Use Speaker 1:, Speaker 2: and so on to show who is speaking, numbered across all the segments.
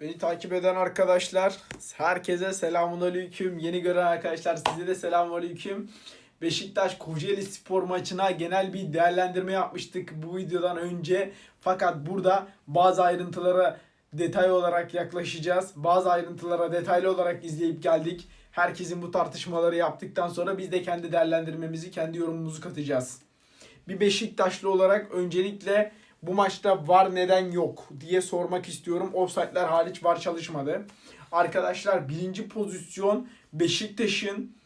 Speaker 1: Beni takip eden arkadaşlar, herkese selamun aleyküm. Yeni gören arkadaşlar size de selamun aleyküm. Beşiktaş Kocaeli Spor maçına genel bir değerlendirme yapmıştık bu videodan önce. Fakat burada bazı ayrıntılara detay olarak yaklaşacağız. Bazı ayrıntılara detaylı olarak izleyip geldik. Herkesin bu tartışmaları yaptıktan sonra biz de kendi değerlendirmemizi, kendi yorumumuzu katacağız. Bir Beşiktaşlı olarak öncelikle bu maçta var neden yok diye sormak istiyorum. Offside'ler hariç var çalışmadı. Arkadaşlar birinci pozisyon Beşiktaş'ın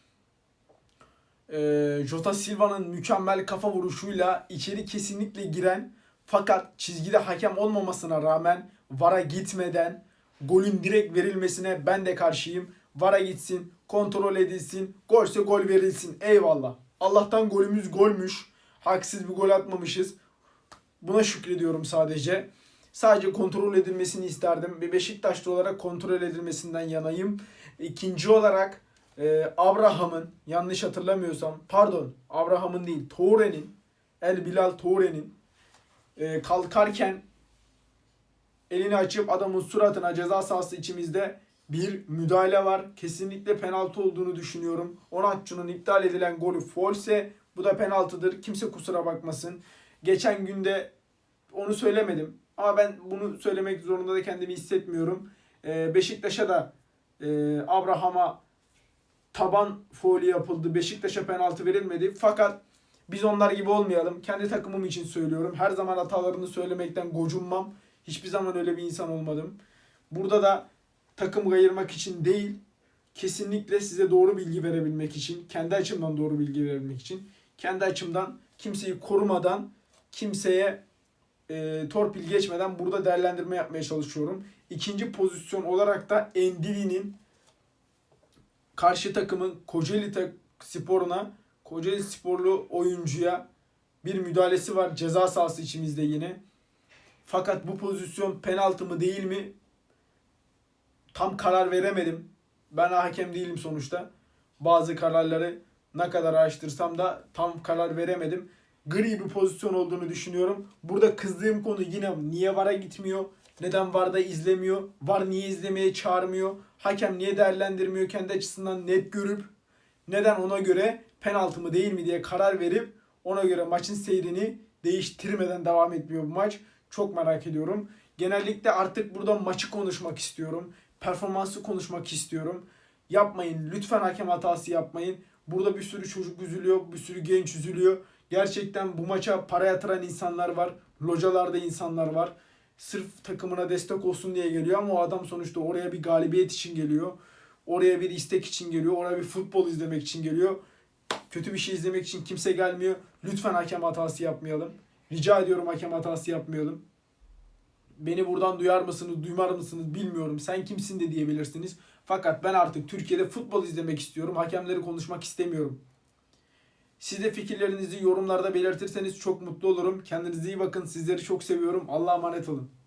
Speaker 1: e, Jota Silva'nın mükemmel kafa vuruşuyla içeri kesinlikle giren fakat çizgide hakem olmamasına rağmen VAR'a gitmeden golün direkt verilmesine ben de karşıyım. VAR'a gitsin, kontrol edilsin, golse gol verilsin. Eyvallah. Allah'tan golümüz golmüş. Haksız bir gol atmamışız. Buna şükrediyorum sadece. Sadece kontrol edilmesini isterdim. Bir Beşiktaşlı olarak kontrol edilmesinden yanayım. İkinci olarak e, Abraham'ın yanlış hatırlamıyorsam pardon Abraham'ın değil Toure'nin El Bilal Toure'nin e, kalkarken elini açıp adamın suratına ceza sahası içimizde bir müdahale var. Kesinlikle penaltı olduğunu düşünüyorum. Onatçı'nın iptal edilen golü folse bu da penaltıdır. Kimse kusura bakmasın. Geçen günde onu söylemedim. Ama ben bunu söylemek zorunda da kendimi hissetmiyorum. Ee, Beşiktaş'a da e, Abraham'a taban faulü yapıldı. Beşiktaş'a penaltı verilmedi. Fakat biz onlar gibi olmayalım. Kendi takımım için söylüyorum. Her zaman hatalarını söylemekten gocunmam. Hiçbir zaman öyle bir insan olmadım. Burada da takım ayırmak için değil, kesinlikle size doğru bilgi verebilmek için, kendi açımdan doğru bilgi verebilmek için, kendi açımdan kimseyi korumadan, kimseye e, torpil geçmeden burada değerlendirme yapmaya çalışıyorum. İkinci pozisyon olarak da Endiri'nin karşı takımın Kocaeli tak- sporuna, Kocaeli sporlu oyuncuya bir müdahalesi var ceza sahası içimizde yine. Fakat bu pozisyon penaltı mı değil mi tam karar veremedim. Ben hakem değilim sonuçta. Bazı kararları ne kadar araştırsam da tam karar veremedim. Gri bir pozisyon olduğunu düşünüyorum. Burada kızdığım konu yine niye VAR'a gitmiyor? Neden VAR'da izlemiyor? VAR niye izlemeye çağırmıyor? Hakem niye değerlendirmiyor kendi açısından net görüp neden ona göre penaltı mı değil mi diye karar verip ona göre maçın seyrini değiştirmeden devam etmiyor bu maç. Çok merak ediyorum. Genellikle artık burada maçı konuşmak istiyorum. Performansı konuşmak istiyorum. Yapmayın. Lütfen hakem hatası yapmayın. Burada bir sürü çocuk üzülüyor. Bir sürü genç üzülüyor. Gerçekten bu maça para yatıran insanlar var. Localarda insanlar var. Sırf takımına destek olsun diye geliyor ama o adam sonuçta oraya bir galibiyet için geliyor. Oraya bir istek için geliyor. Oraya bir futbol izlemek için geliyor. Kötü bir şey izlemek için kimse gelmiyor. Lütfen hakem hatası yapmayalım. Rica ediyorum hakem hatası yapmayalım. Beni buradan duyar mısınız, duymar mısınız bilmiyorum. Sen kimsin de diyebilirsiniz. Fakat ben artık Türkiye'de futbol izlemek istiyorum. Hakemleri konuşmak istemiyorum. Siz de fikirlerinizi yorumlarda belirtirseniz çok mutlu olurum. Kendinize iyi bakın. Sizleri çok seviyorum. Allah'a emanet olun.